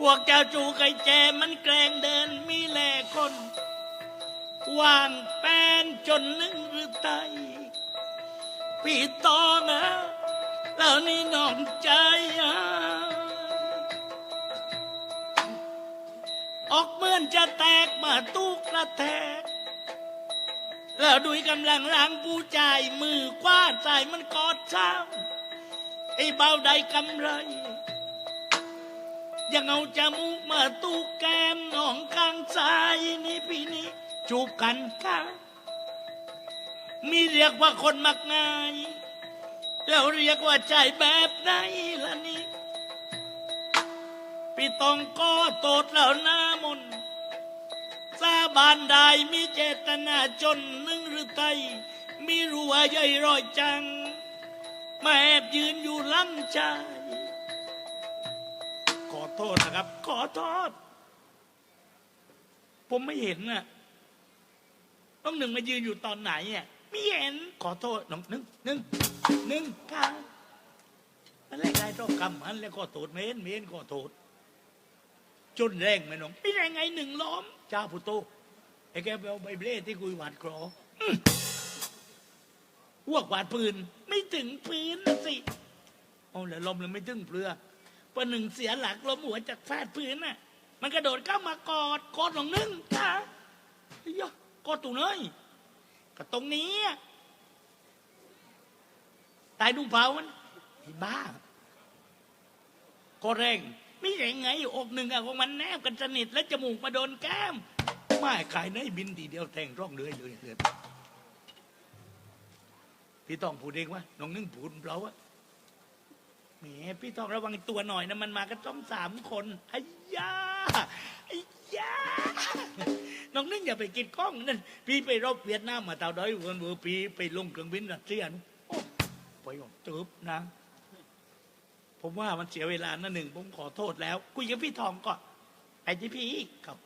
พวกเจ้าจูไก่แจมันแกล้งเดินมีแหล่คนวางแป้นจนนึ่งหรือไตพี่ตองอะแล้วนี่น้องใจอะออกเหมือนจะแตกมาตุกกระแทก แล้วด้วยกำลังล้างผู้ใจายมือกว้าใจมันกอดเช้าไอ้เบาใดกำไร ยังเอาจมูกมาตูแก้มหนองข้างซ้ายนี่พี่นี้จูบกันค่ะมีเรียกว่าคนมักง่าย แล้วเรียกว่าใจแบบไหนล่ะนี่พี่ต้องก็โตดแล้วหน้ามนสาบานได้มีเจตนาจนนึ่งหรือไตมีรัวใหญ่รอยจัง มาแอบยืนอยู่ลำใจ โทษนะครับ ขอโทษ ผมไม่เห็นน่ะต้องหนึ่งมายืนอยู่ตอนไหนอะไม่เห็น ขอโทษน้องหนึ่งหนึ่งหนึ่งค่ะอะไรไงต้องกำมันแล้วก็โทษเมนเมนก็โทษจนแรงไหมน้องไม่แรงไงหนึ่งล้อมเจ้าพุโตไอ้แกไปเอาใบเบลที่กุยหวาดกรออืมพวกหวาดปืน ไม่ถึงปืนนะสิเอาแล้วลมเลยไม่ถึงเปลือ ประหนึ่งเสียหลักล้มหัวจากฟาดพื้นน่ะ มันกระโดดเข้ามากอดกอดหนองนึ่งค่ะเฮ้ยะกอดตูเนยก็ตรงนี้อะตายดุงเผามันไอ้บ้าก็แรงไม่แรงไงอกหนึ่งอะของมันแนบกันสนิทและจมูกมาโดนแก้มไม่ขายในบินทีเดียวแทงร่องเลยเลยเลยพี่ต้องพูดเองว่าน้องนึ่งพูดเราอะ แหมพี่ต้องระวังตัวหน่อยนะมันมากันต้องสามคนไอ้ยาไอ้ยาน้องนึ่งอย่าไปกินกล้องนั่นพี่ไปรบเวียดนามมาเต่าด้อยวันเวอร์ปีไปลงเครื่องบินรัสเซียนโอ้ไปออกจืบนะ ผมว่ามันเสียเวลานะหนึ่งผมขอโทษแล้วคุยกับพี่ทองก่อนไอ้ที่พี่ครับ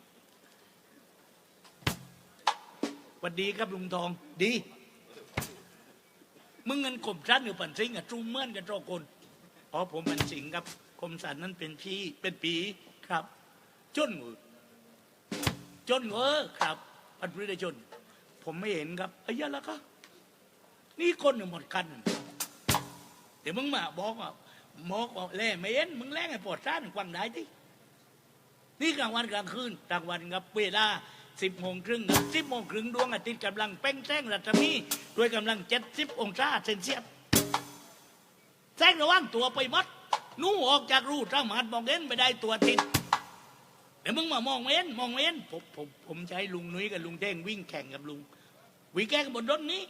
สวัสดีครับลุงทองดีมึงเงินกลมชั้นหรือปันซิงอะจูเมื่อนกันโจคน อ๋อผมปันสิงครับคมสันนั้นเป็นพี่เป็นปีครับ จนมือจนเออครับพันธุ์ได้จน ผมไม่เห็นครับไอ้ยะล้วก็นี่คนหนึ่งหมดกันเดี๋ยวมึงมาบอกว่าหมอกว่าแล่ไม่เห็นมึงแล่ให้ปวดซ่านกวางได้ที่นี่กลางวันกลางคืนกลางวันครับเวลาสิบโมงครึ่งสิบโมงครึ่งดวงอาทิตย์กำลังเป้งแจ้งรัศมีด้วยกำลังเจ็ดสิบองศาเซนเซียส แจ้งระว่างตัวไปมัดนู่ออกจากรูสามารถมองเห็นไปได้ตัวติดเดี๋ยวมึงมามองเห็นมองเห็นผมผมผมใช้ลุงนุ้ยกับลุงเท่งวิ่งแข่งกับลุงวิ่งแข่งกับบนรถนี้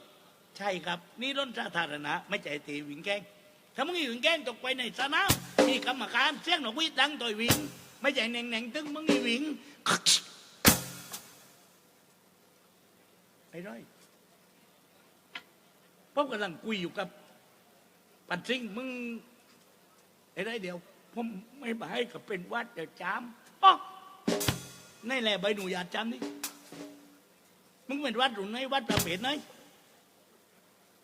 ใช่ครับ นี่รถสาธารณะไม่ใช่ตีวิ่งแข่งถ้ามึงอยู่แก้งตกไปในสนามมีกรรมการเสียงหนกหวีดดังต่อยวิ่งไม่ใช่แหน่งแหน่งตึงมึงมีวิ่งไอ้ร้อยผมกำลังคุยอยู่กับ ปันซิงมึงไอ้ไรเดียวผมไม่บายกับเป็นวัดเดี๋ยวจามอ๋อในแหละใบหนูอยาตจำนี่มึงเป็นวัดหรือไหนวัดประเภทไหน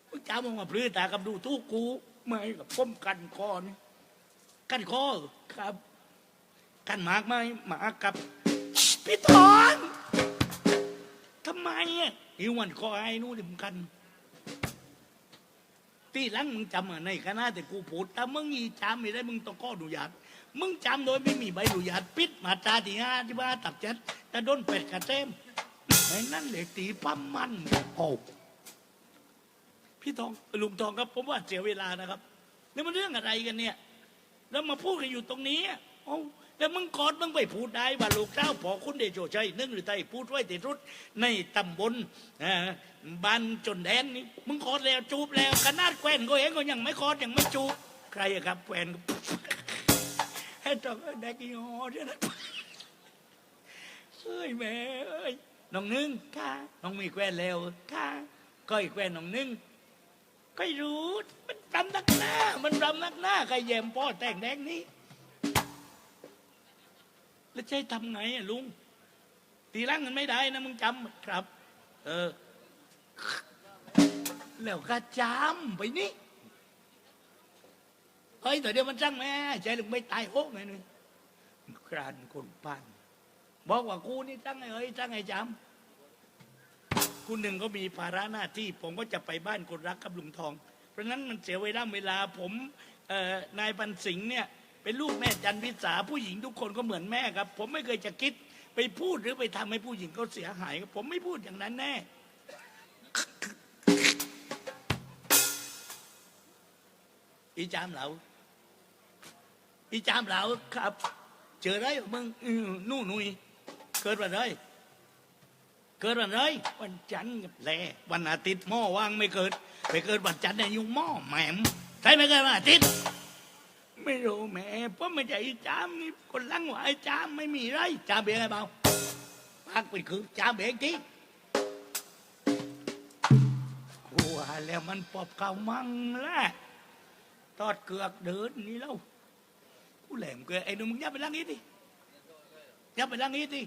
มึงจามึงมาพลื้อตากับดูทุกกูไม่กับพ้มกันคอนี่กันคอครับ กันหมากไหมหมากกับพี่ทอนทำไมอะหิวมันคอไอ้นู่นดิมกัน ตีหลังมึงจำอในคณะแต่กูพูดแต่มึงอีจำไม่ได้มึงต้องข้ออนุญาตมึงจำโดยไม่มีใบอนุญาตปิดมาตราที่ห้าที่ว่าตับเจ็ดแต่โดนเป็ดกระเต็มไอ้นั่นเหล็กตีปั๊มมันโอ้พี่ทองลุงทองครับผมว่าเสียเวลานะครับนี่มันเรื่องอะไรกันเนี่ย แล้วมาพูดกันอยู่ตรงนี้อะเอ้แล้วมึงกอดมึงไปพูดได้ว่าลูกเจ้าพอคุณเดโชชัยนึ่งหรือไทยพูดไว้ติดรุดในตำบลอ่า บ้านจนแดนนี่มึงกอดแล้วจูบแล้วขนาดแควนก็เองก็ยังไม่กอดยังไม่จูบใครอะครับแควนก็ให้ต้องแดกอีหอเดี๋ยวนะเอ้ยแม่เอ้ยน้องนึ่งค่ะน้องมีแควนแล้วค่ะก็อีกแควนน้องนึ่งก็รู้มันรำนักหน้า มันรำนักหน้าใครแยมพ่อแต่งแดงนี้แล้วจะให้ทำไงอะลุงตีร่างกันไม่ได้นะมึงจำครับ เออ แล้วก็จำไปนี่เฮ้ยแต่เดี๋ยวมันจังแม่ใจลุงไม่ตายโอ้ไงนึงกรานคนปันบอกว่ากูนี่ตั้งไงเอ้ยตั้งไงจำคุณหนึ่งก็มีภาระหน้าที่ ผมก็จะไปบ้านคนรักกับลุงทอง เพราะนั้นมันเสียเวลาเวลาผมนายปันสิงห์เนี่ยเป็นลูกแม่จันวิสาผู้หญิงทุกคนก็เหมือนแม่ครับ ผมไม่เคยจะคิดไปพูดหรือไปทำให้ผู้หญิงเขาเสียหายครับผมไม่พูดอย่างนั้นแน่ อีจามเหลาอีจามเหลาครับ เจอไรมึงนู่นนุยเกิดวันไรเกิดวันไรวันจันทร์กับแลวันอาทิตย์หม้อว่างไม่เกิด ไปเกิดวันจันทร์เนี่ยยุงหม้อแหมมใช่ไหมเกิดวันอาทิตย์ไม่รู้แม่เพราะไม่ใช่อีจามนี่คนลังว่าไอ้จามไม่มีไรจามเบียงไงเปล่าพักไปคือจามเบียงที่ แล้วมันปอบเก่ามั่งแหละทอดเกือกเดินนี่แล้วกูแหลมเกลือไอ้หนุ่มมึงอย่าไปล้างนี้ดิอย่าไปล้างนี้ดิ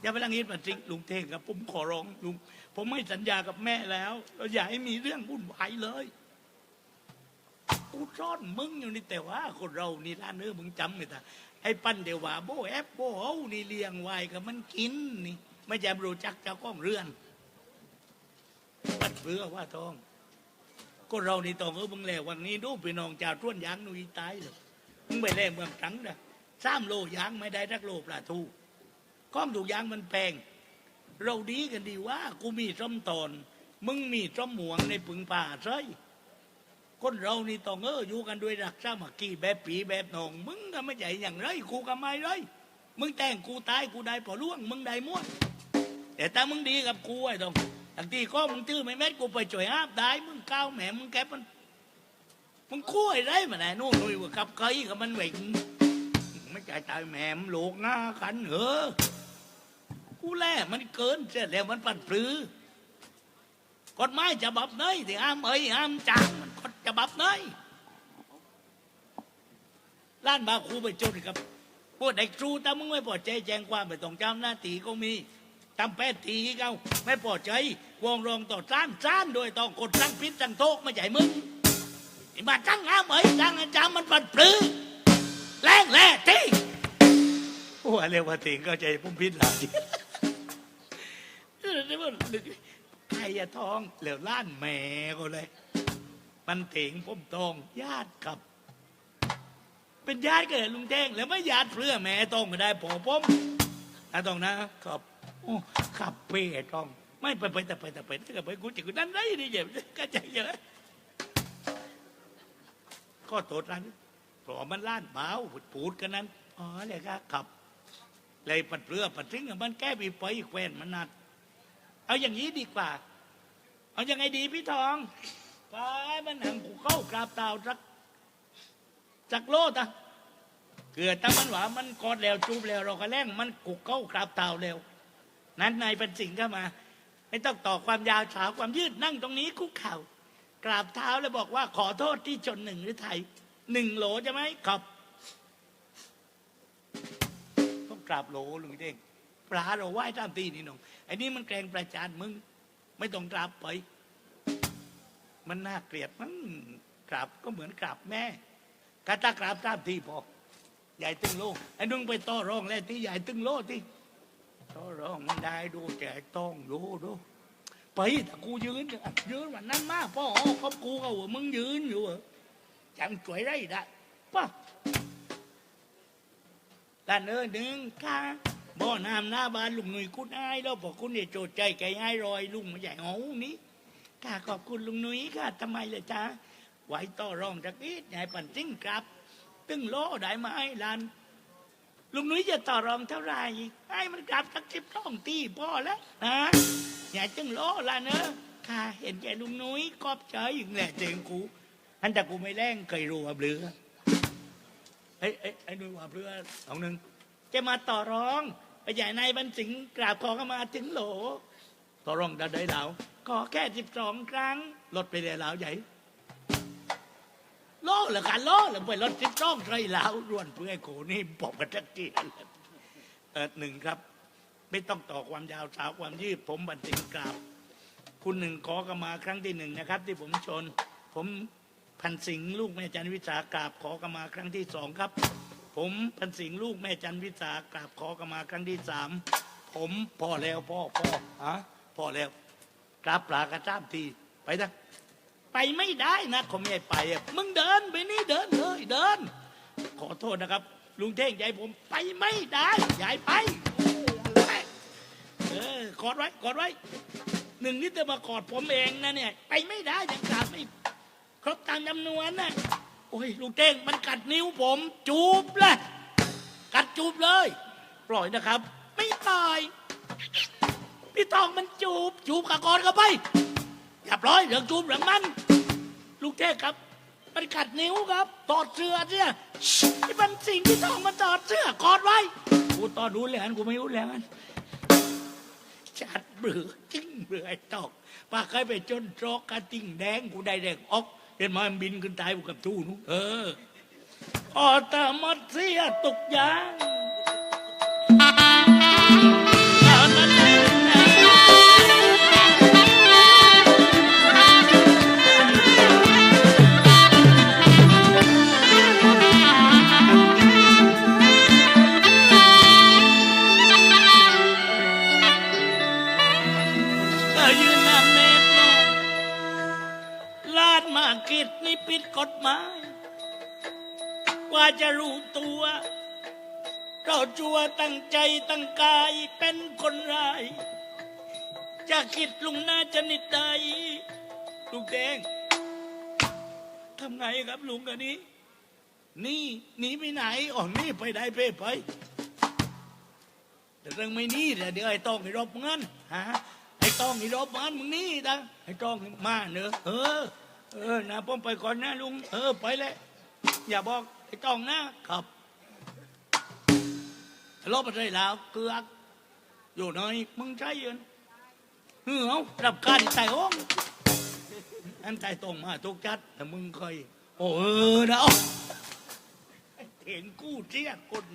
อย่าไปล้างนี้มาจริงลุงเท่งครับผมขอร้องลุงผมไม่สัญญากับแม่แล้วเราอย่าให้มีเรื่องวุ่นวายเลยกูซ่อนมึงอยู่นี่แต่ว่า คนเรานี่ร้านเนื้อมึงจำไงตาไอ้ปั้นเดี๋ยวว่าโบแอปโบเฮานี่เลี้ยงไว้กับมันกินนี่ไม่จำรู้จักเจ้าของเรือน ปัดเพื่อว่าทอง ก็เรานี่ต้องเออมึงแลวันนี้ดูพี่น้องจ่าต้วนยางนุยตายเลยมึงไปแล่เมืองตังนะสามโลยางไม่ได้ทักโลปลาทูก้อมถูกยางมันแพงเราดีกันดีว่า กูมีส้มตอน มึงมีส้มหมวงในปึงป่าใช่คนเรานี่ต้องเอออยู่กันด้วยรักสามัคคีแบบปีแบบนอง มึงก็ไม่ใหญ่อย่างไรกูก็ไม่ไรมึงแต่งกูตายกูได้พอล่วง มึงได้ม้วนแต่ถ้ามึงดีกับกูไอ้ตอง บางทีก็มึงตื้อไม่แม่กูไปจ่วยห้ามได้มึงก้าวแหมมึงแกบมันมึงคุ้ยได้มาไหนนู่นนู่นว่ากับเคยกับมันเหวงไม่ใจตายแหมมโลกหน้ากันเหอกูแล่มันเกินเสร็จแล้วมันปัดปลือกฎหมายฉบับไหนที่ห้ามเอ้ยห้ามจางมันกฎฉบับไหนล้านบาครูไปจนกับพวกเด็กครูแต่มึงไม่พอใจแจ้งความไปต้องจำหน้าตีก็มีทำแปดทีเขาไม่พอใจ วงรองต่อจ้านจ้านโดยต้องกดสั่งพิษสั่งโทษไม่ใช่มึงไอ้มาจังอ้ามเอ้ยจังอาจารย์มันปัดปลื้อแรงแร่ที่ว่าเรียกว่าติงก็ใจพุ่มพิษหลายใครจะท้องเหลวล้านแม่ก็เลย มันถิงพุ่มตองญาติกับ เป็นญาติกันลุงแจ้งแล้วไม่ญาติเพื่อแม่ต้องไม่ได้พอผมนะต้องนะครับโอ้ขับเป้ต้อง ไม่ไปไปแต่ไปแต่ไปแต่ก็ไปกูจะกูนั่นได้ดิเจ็บก็ใจเยอะก็โทษนั้นเพราะมันล้านเบาปูดกันนั้นอ๋อเลยครับขับเลยปัดเรือปัดทิ้งมันแก้บีไปแควนมันนัด เอาอย่างนี้ดีกว่า เอายังไงดีพี่ทองไปมันหนังกูเข้ากราบเตาสักสักโลดอะเกิดถ้ามันหว่ามันกอดแล้วจูบแล้วเราก็แล่งมันกุกเข้ากราบเต่าเร็วนั้นนายเป็นสิ่งเข้ามา ไม่ต้องต่อความยาวสาวความยืดนั่งตรงนี้คุกเข่ากราบเท้าแล้วบอกว่าขอโทษที่ชนหนึ่งหรือไทยหนึ่งโหลใช่ไหมครับต้องกราบโหลลุงเด้งปลาเราไหว้ตามตีนี่น้องไอ้นี่มันแกล้งประจานมึง ไม่ต้องกราบไป มันน่าเกลียดมันกราบก็เหมือนกราบแม่กาตากราบตามทีพอใหญ่ตึงโลไอ้นุ่งไปต่อรองแล้วที่ใหญ่ตึงโลที่ต่อรองมันได้ดูแจกต้องดูดู ไปแต่กูยืนอยู่อะยืนวันนั้นมาพ่อเขากูเขาว่ามึงยืนอยู่เหรอจำช่วยได้ได้ป่ะด้านเออหนึ่งค่ะบ่อน้ำหน้าบ้านลุงหนุ่ยคุณอายแล้วบอกคุณเนี่ยโจดใจไก่ไอ้ายรอยลุงมาใหญ่เอานี้ค่ะขอบคุณลุงหนุ่ยค่ะทำไมเลยจ้าไหวต่อรองจากนี้ใหญ่ปั่นซิ่งกลับตึงโลได้ไหมลานลุงหนุ้ยจะต่อรองเท่าไหร่ให้มันกลับสักสิบสองตีพ่อแล้วนะ อย่าตึงโลลานเนอะข้าเห็นแกลุงนุ้ยกอบใจอย่างแหละเจงกูอันแต่กูไม่แรงเคยรู้ว่าเบลือไอ้ไอ้ไอ้นุ้ยว่าเบลือสองหนึ่งจะมาต่อรองไปใหญ่ในายบันสิงกราบขอเข้ามาถึงโหล ต่อรองได้ได้แล้วขอแค่สิบสองครั้งลดไปเลยแล้วใหญ่โล่เหรือกันโล่เหรือไปรถจิ๊บจ้องไรแล้วรวนเพื่อให้โกนี่บอกกันทักทีเออหนึ่งครับ ไม่ต้องต่อความยาวสาวความยืดผมบันทิงกราบ คุณหนึ่งขอกมาครั้งที่หนึ่งนะครับ ที่ผมชน ผมพันสิงลูกแม่จันวิสากราบขอกมาครั้งที่สองครับ ผมพันสิงลูกแม่จันวิสากราบขอกรรมาครั้งที่สามผมพอแล้วพ่อพ่อฮะพอแล้วกราบปลากระจ้ามทีไปนะไปไม่ได้นะเขาไม่ให้ไปมึงเดินไปนี่เดินเลยเดิน ขอโทษนะครับ ลุงเท่งยายผมไปไม่ได้ยายไป เออกอดไว้กอดไว้หนึ่งนี่จะมากอดผมเองนะเนี่ย ไปไม่ได้ยังกาบไม่ครบตามจำนวนนะโอ้ยลุงเท่งมันกัดนิ้วผม จูบเลยกัดจูบเลย ปล่อยนะครับ ไม่ปล่อยพี่ตองมันจูบ จูบกับกอดกันไป อย่าปล่อยเรื่องจูบเรื่องมัน ลูกเทพครับ มันกัดนิ้วครับตอดเสื้อเนี่ยที่มันสิ่งที่ตองมันตอดเสื้อกอดไว้กูตอดรู้แล้วกูไม่รู้แล้ว มันจัดเบื่อจิ้งเบื่อไอ้ตอกป้าเคยไปจนตรอกกระติ่งแดงกูได้แดงออกเห็นไหมมันบินขึ้นตายกูกับทู่นู้นเออออตามัดเสียตกยาง ตั้งใจตั้งกายเป็นคนร้าย จะคิดลุงน่าจะนิดใดลุงแดงทำไงครับลุงกันนี้ นี่หนีไปไหนอ๋อนี่ไปได้เพ่ไป แต่เรื่องไม่นี่แต่เดี๋ยวไอ้ต้องไอ้รบเงินฮะไอ้ต้องไอ้รบเงินมึงนี่นะไอ้ต้องมาเนอะเออ เออนะผมไปก่อนนะลุง เออไปเลยอย่าบอกไอ้ต้องนะครับ รบอะไรแล้วเกือกอยู่หน่อยมึงใช่ยืนเออเอรับการใส่ห้องอันใจตรงมาทุกจัด แต่มึงเคย โอ้เออนะเอาเห็นกู้เจียคน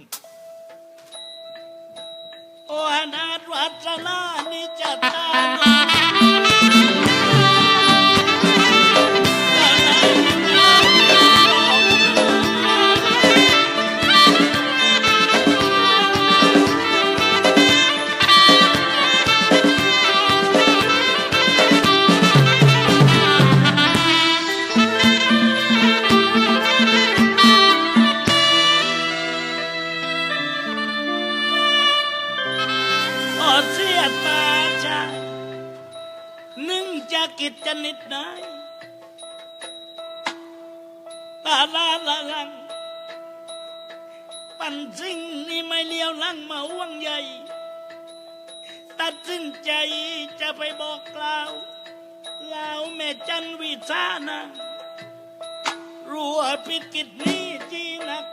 โอ้อนาถวัฒนานิจตา ตาชานึ่งจะกิจจะนิดไหนตาลาลาลัง ปันสิ่งนี่ไม่เลี้ยวลังมาห่วงใหญ่ตัดสินใจจะไปบอกกล่าวลาวแม่จันวิสานะรัวพิดกิจนี้จีนัก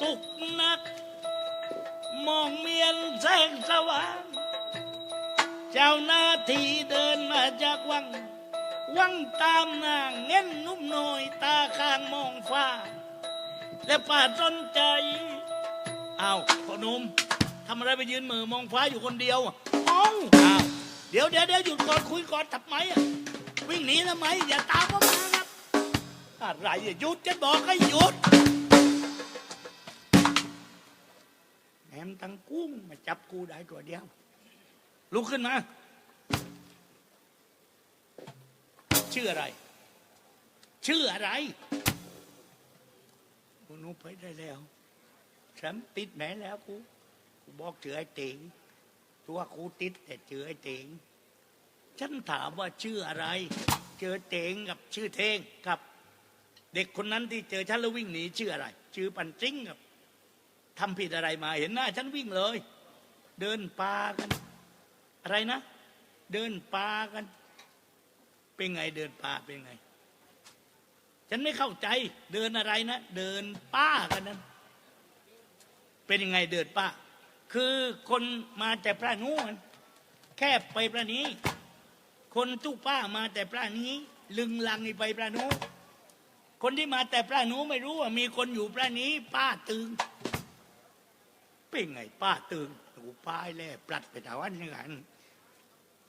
ตุกนัก มองเมียนแสงสว่าง เจ้าหน้าที่เดินมาจากวัง วังตามนางเง้นนุ่มน้อยตาข้างมองฟ้า และป่าสนใจเอาพ่อหนุ่มทำอะไรไปยืนมือมองฟ้าอยู่คนเดียวอะเอ้าอ้าวเดี๋ยวเดี๋ยวเดี๋ยวหยุดก่อนคุยก่อนทำไมอะวิ่งหนีทำไมอย่าตามเข้ามาครับอะไรอะหยุดจะบอกให้หยุด แหมตั้งกุ้งมาจับกูได้ตัวเดียว ลุกขึ้นมา ชื่ออะไร ชื่ออะไรกูนุไปได้แล้วฉันติดแหมแล้วกูกูบอกเจอไอ้เติงตัวกูติดแต่เจอไอ้เติงฉันถามว่าชื่ออะไร เจอเตงกับชื่อเทงครับ เด็กคนนั้นที่เจอฉันแล้ววิ่งหนีชื่ออะไร ชื่อปันจิ้งครับ ทำผิดอะไรมาเห็นหน้าฉันวิ่งเลย เดินปากัน อะไรนะ เดินปากัน เป็นไงเดินปาเป็นไง ฉันไม่เข้าใจ เดินอะไรนะ เดินป้ากันนั้น เป็นยังไงเดินป้า คือคนมาแต่พระนู้นแค่ไปพระนี้ คนทุกป้ามาแต่พระนี้ ลึงลังไปพระนู้นคนที่มาแต่พระนู้ไม่รู้ว่ามีคนอยู่พระนี้ ป้าตึง เป็นไงป้าตึงหูป้ายแล่ปลัดไปถาวันยังไง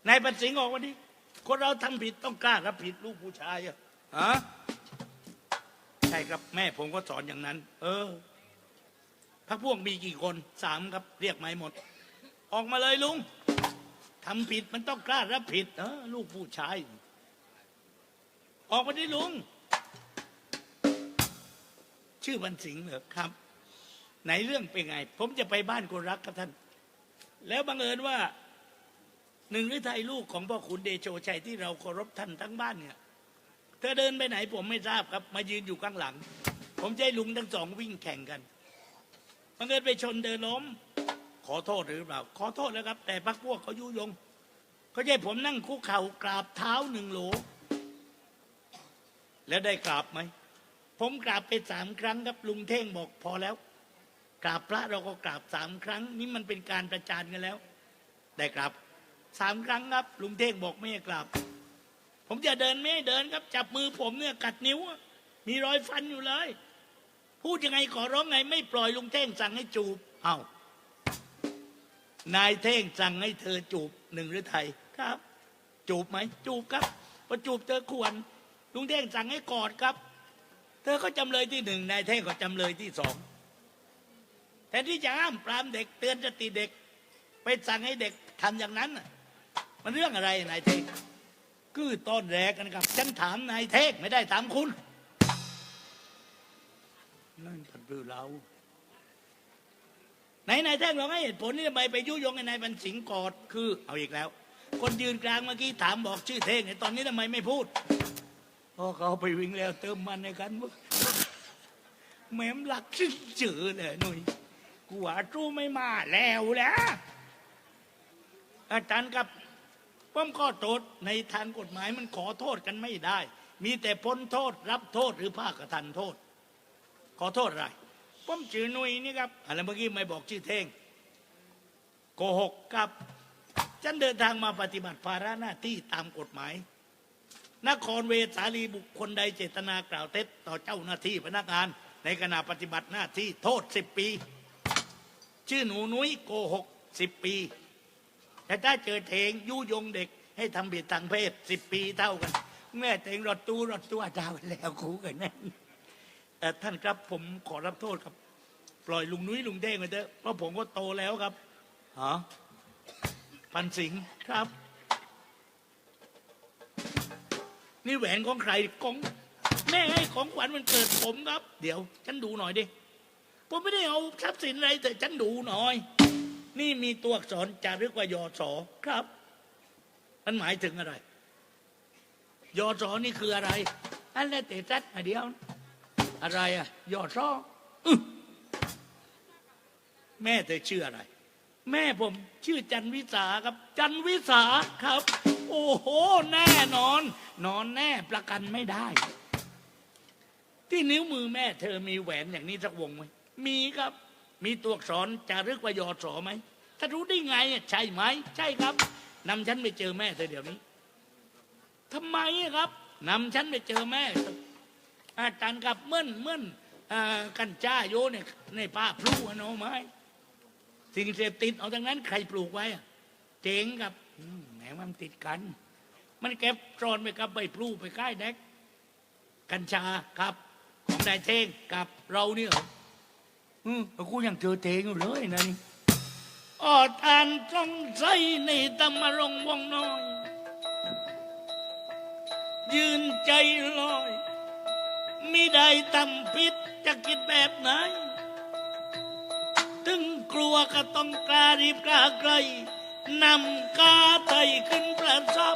นายปัญสิงห์ออกวันนี้คนเราทำผิดต้องกล้ารับผิดลูกผู้ชายอะฮะฉช่ครับแม่ผมก็สอนอย่างนั้น เออพักพวกมีกี่คนสามครับ เรียกไม่หมด ออกมาเลยลุงทำผิดมันต้องกล้ารับผิดเออลูกผู้ชาย ออกมาดิลุง ชื่อบันสิงห์เหรอครับ ไหนเรื่องเป็นไง ผมจะไปบ้านคนรักครับท่าน แล้วบังเอิญว่าหนึ่งฤทัยลูกของพ่อขุนเดโชชัยที่เราเคารพท่านทั้งบ้านเนี่ยเธอเดินไปไหนผมไม่ทราบครับ มายืนอยู่ข้างหลัง ผมจะให้ลุงทั้งสองวิ่งแข่งกันบังเอิญไปชนเดินล้ม ขอโทษหรือเปล่า ขอโทษแล้วครับ แต่พักพวกเขายุยงเขาให้ผมนั่งคุกเข่ากราบเท้าหนึ่งโหล แล้วได้กราบไหม ผมกราบไปสามครั้งครับลุงเท่งบอกพอแล้ว กราบพระเราก็กราบสามครั้ง นี่มันเป็นการประจานกันแล้ว ได้กราบสามครั้งครับลุงเท่งบอกไม่ให้กราบ ผมจะเดินไม่ให้เดินครับ จับมือผมเนี่ยกัดนิ้ว มีรอยฟันอยู่เลย พูดยังไงขอร้องไง ไม่ปล่อยลุงเท่งสั่งให้จูบ เอา้านายเท่งสั่งให้เธอจูบหนึ่งหรือไทยครับ จูบไหมจูบครับพอจูบเธอควรลุงเท่งสั่งให้กอดครับ เธอก็จำเลยที่หนึ่งนายเท่งก็จำเลยที่สอง แทนที่จะห้ามปรามเด็กเตือนสติเด็ก ไปสั่งให้เด็กทำอย่างนั้น มันเรื่องอะไรนายเท่งคือต้นแรกกันครับ ฉันถามนายเท่งไม่ได้ถามคุณนั่นผัดพือเราไหนนายแท่งลองให้เหตุผลนี่ทำไมไปยุยงให้นายบันสิงกอดคือเอาอีกแล้ว คนยืนกลางเมื่อกี้ถามบอกชื่อเท่งไอ้ตอนนี้ทำไมไม่พูดเพราะเขาไปวิ่งแล้วเติมมันในกันวะแม่มหลักชื่อจือเลยหนุ่ย กูว่าจู้ไม่มาแล้วแหละอาจารย์ครับผมขอโทษในทางกฎหมายมันขอโทษกันไม่ได้ มีแต่พ้นโทษรับโทษหรือภาคกระทันโทษ ขอโทษอะไรผมชื่อหนุยนี่ครับอะไรเมื่อกี้ไม่บอกชื่อเท่งโกหกครับฉันเดินทางมาปฏิบัติภาระหน้าที่ตามกฎหมาย นครเวสาลีบุคคลใดเจตนากล่าวเท็จต่อเจ้าหน้าที่พนักงาน ในขณะปฏิบัติหน้าที่โทษสิบปี ชื่อหนูนุ้ยโกหกสิบปี แต่ถ้าเจอเทงยุยงเด็ก ให้ทำผิดทางเพศสิบปีเท่ากัน แม่เทงรถตู้รถตัวดาวแล้วคูกันนั่นเอ่อท่านครับผมขอรับโทษครับ ปล่อยลุงนุ้ยลุงเด้งไปเถอะเพราะผมก็โตแล้วครับฮะพันสิงห์ครับ นี่แหวนของใครของแม่ให้ของขวัญมันเกิดผมครับ เดี๋ยว ฉันดูหน่อยดิ ผมไม่ได้เอาทรัพย์สินอะไรแต่ฉันดูหน่อย นี่มีตัวอักษรจารึกว่ายอสอครับ มันหมายถึงอะไร ยอสอนี่คืออะไร อันแรกเตะจัดมาเดียว อะไรอะยอดซออแม่เธอชื่ออะไร แม่ผมชื่อจันวิสาครับ จันวิสาครับ โอ้โห แน่นอน นอนแน่ประกันไม่ได้ ที่นิ้วมือแม่เธอมีแหวนอย่างนี้สักวงไหม มีครับ มีตัวอักษรจารึกว่ายอสอไหมถ้ารู้ได้ไงอะใช่ไหม ใช่ครับนำฉันไปเจอแม่เธอเดี๋ยวนี้ทำไมอะครับนำฉันไปเจอแม่ อาจารย์กับเมื่อนเมื่อนกันจ้าโยเนี่ยในป่าพลูอะเนาไม้สิ่งเสพติดเอาทั้งนั้นใครปลูกไว้เจ๋งครับแหมมันติดกัน มันเก็บซ่อนไปกับใบพลูไปใกล้แดกกัญชาครับ ของนายเทงกับเราเนี่ยเหร อืมกูยังเจอเทงอยู่เลยนะนี่ออดอ่านจ้องใส่ในตำมรงวงน้อย ยืนใจลอยมิได้ทำผิดจะคิดแบบไหน ถึงกลัวก็ต้องกล้ารีบกล้าไกลนำกาไตขึ้นประทับ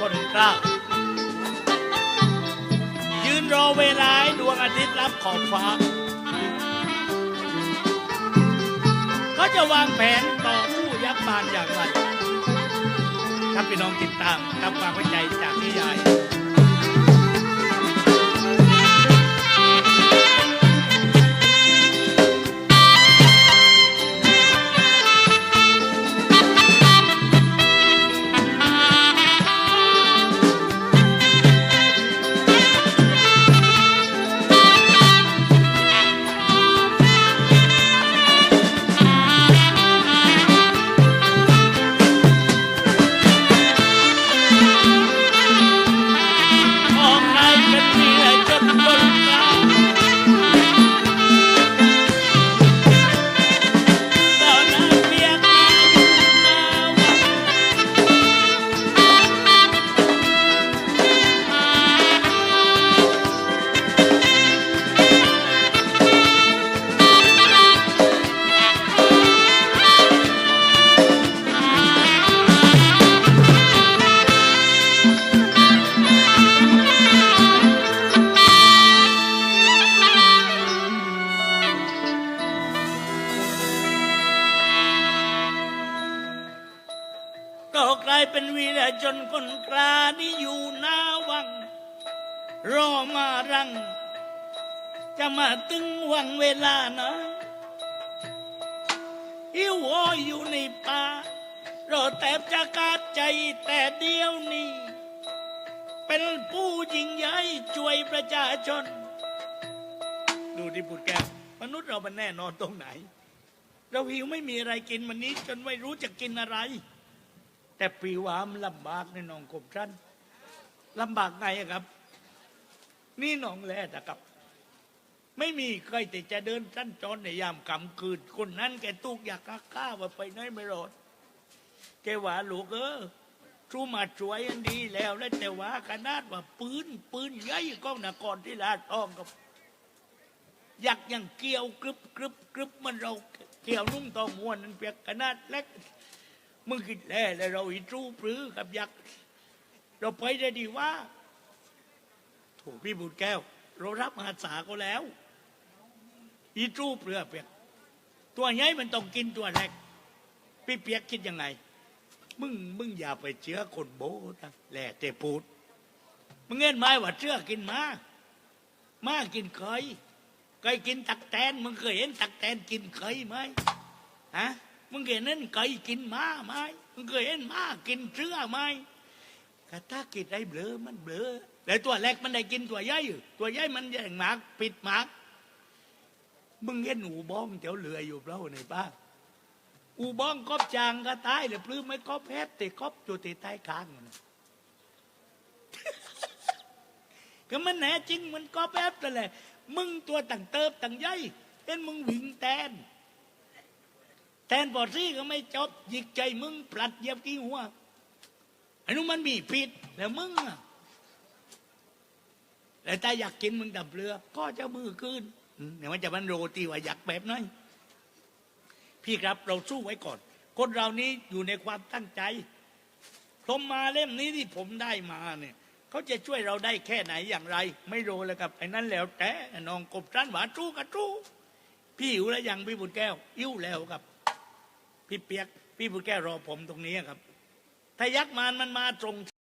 คนกล้า ยืนรอเวลาให้ดวงอาทิตย์รับขอบฟ้า เขาจะวางแผนต่อสู้ยักษ์มานอย่างไร ถ้าพี่น้องติดตามทำความเข้าใจจากนิยาย มาตึงวังเวลานะหิวโหยอยู่ในป่ารอแต่จะกาดใจแต่เดียวนี้ เป็นผู้ยิ่งใหญ่ช่วยประชาชน ดูที่พูดแกมนุษย์เรามันแน่นอนตรงไหน เราหิวไม่มีอะไรกินวันนี้ จนไม่รู้จะกินอะไร แต่ปีวามลำบากในหนองกบท่านลำบากไงครับ นี่หนองแลดอะครับ ไม่มีใครแต่จะเดินสั้นจรในยามกำคืนคนนั้นแกตุกอยากฆ่าว่าไปไหนไม่รอดแกว่าลูกเออชูมาช่วยอันดีแล้วแล้วแต่ว่าขนาดว่าปืนปืนใหญ่ก้องนครที่ลาดทองกับอยากอย่างเกี่ยวกรึบกรึบกรึบมันเราเกี่ยวนุ่มตอมวนนั้นเปียกขนาดเล็กมึงคิดแล้วแล้วเราอีจู้ปรือกับยักษ์เราไปได้ดีว่าถูกพี่บุญแก้ว เรารับอาสาเขาแล้ว อีจู้เปลือเปียก ตัวใหญ่มันต้องกินตัวเล็กพี่เปียกคิดยังไง มึงมึงอย่าไปเชื่อคนโบนะแหล่แต่พูดมึงเงินไม้ว่าเชื่อกินมามากินเคยเคยกินตักแตนมึงเคยเห็นตักแตนกินเคยไหมฮะมึงเคยเห็นนั่นไก่กินม้าไหมมึงเคยเห็นม้ากินเชื้อไหมกถ้ากินได้เบลอมันเบลอแต่ตัวเล็กมันได้กินตัวใหญ่อยู่ตัวใหญ่มันแย่งหมากปิดหมาก มึงเห็นอูบ้องเจ้าเรืออยู่เปล่าในบ้านอูบ้องกอบจางก็ตายเลยปลื้มไม่กอบแพทย์ติกอบจุติใต้คางนะก็มันแน่จริงมันกอบแพทย์นั่แหละ มึงตัวต่างเติบต่างใหญ่เห็นมึงวิ่งแตนแทนบอดซี่ก็ไม่จบหยิกใจมึงปลัดเยียบกี่หัวไอ้นู้นมันมีผิดแล้วมึงอะแต่ถ้าอยากกินมึงดับเรือ ก็จะมือคืน เดี๋ยมันจะมันโรตีว่าอยากแบบนั้นพี่ครับเราสู้ไว้ก่อน คนเรานี้อยู่ในความตั้งใจพรมมาเล่มนี้ที่ผมได้มาเนี่ยเขาจะช่วยเราได้แค่ไหนอย่างไร ไม่รู้เลยครับไอ้นั้นแล้วแต่น้องกบชั้นหวานจู้กับจู้พี่หิวแล้วยังพี่บุญแก้วหิวแล้วครับ พี่เปียก พี่บุญแก้วรอผมตรงนี้ครับถ้ายักษ์มารมันมาตรง